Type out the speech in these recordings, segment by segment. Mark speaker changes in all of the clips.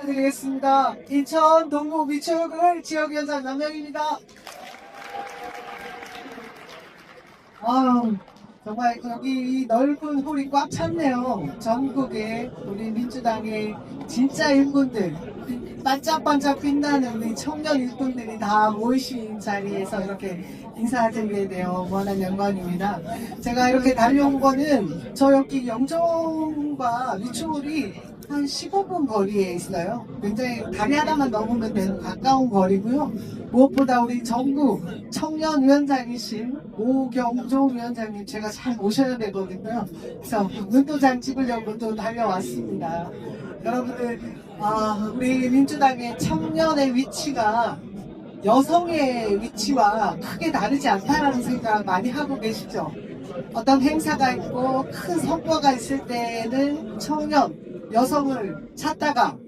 Speaker 1: 드리겠습니다. 인천 동구 미추홀 지역위원장 남영입니다. 아유, 정말 여기 이 넓은 홀이 꽉 찼네요. 전국에 우리 민주당의 진짜 일꾼들, 반짝반짝 빛나는 우리 청년 일꾼들이 다 모이신 자리에서 이렇게 인사드리게 되어 무한한 영광입니다. 제가 이렇게 달려온 거는 저 여기 영종과 미추홀이 한 15분 거리에 있어요. 굉장히 다리 하나만 넘으면 되는 가까운 거리고요. 무엇보다 우리 정부 청년위원장이신 오경조 위원장님 제가 잘 모셔야 되거든요. 그래서 눈도장 찍으려고 또 달려왔습니다. 여러분들, 아, 우리 민주당의 청년의 위치가 여성의 위치와 크게 다르지 않다라는 생각 많이 하고 계시죠? 어떤 행사가 있고 큰 선거가 있을 때는 청년, 여성을 찾다가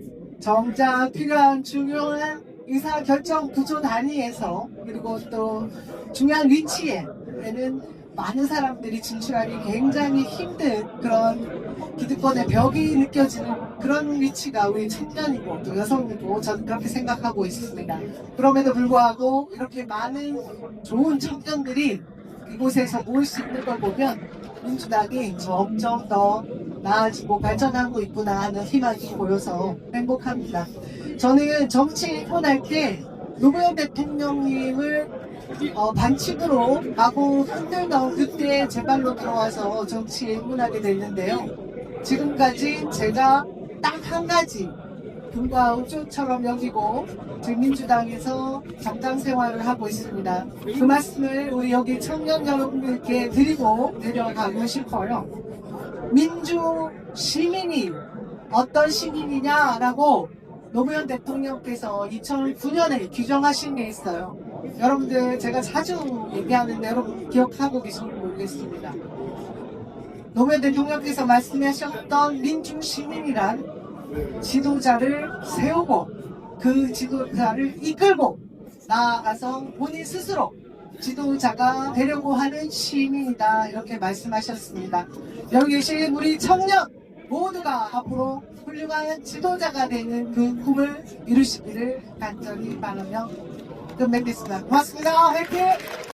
Speaker 1: 정작 필요한 중요한 의사 결정 구조 단위에서 그리고 또 중요한 위치에는 많은 사람들이 진출하기 굉장히 힘든 그런 기득권의 벽이 느껴지는 그런 위치가 우리 청년이고 또 여성이고 저는 그렇게 생각하고 있습니다. 그럼에도 불구하고 이렇게 많은 좋은 청년들이 이곳에서 모일 수 있는 걸 보면 민주당이 점점 더 나아지고 발전하고 있구나 하는 희망이 보여서 행복합니다. 저는 정치 입문할 때 노무현 대통령님을 어, 반칙으로 하고 흔들던 그때 제 발로 들어와서 정치에 입문하게 됐는데요. 지금까지 제가 딱 한 가지 금과 우주처럼 여기고 지금 민주당에서 정당 생활을 하고 있습니다. 그 말씀을 우리 여기 청년 여러분들께 드리고 내려가고 싶어요. 민주 시민이 어떤 시민이냐라고 노무현 대통령께서 2009년에 규정하신 게 있어요. 여러분들 제가 자주 얘기하는데 여러분 기억하고 계신지 모르겠습니다. 노무현 대통령께서 말씀하셨던 민주 시민이란 지도자를 세우고 그 지도자를 이끌고 나아가서 본인 스스로 지도자가 되려고 하는 시민이다 이렇게 말씀하셨습니다. 여기 계신 우리 청년 모두가 앞으로 훌륭한 지도자가 되는 그 꿈을 이루시기를 간절히 바라며 끝맺겠습니다. 고맙습니다. 화이팅!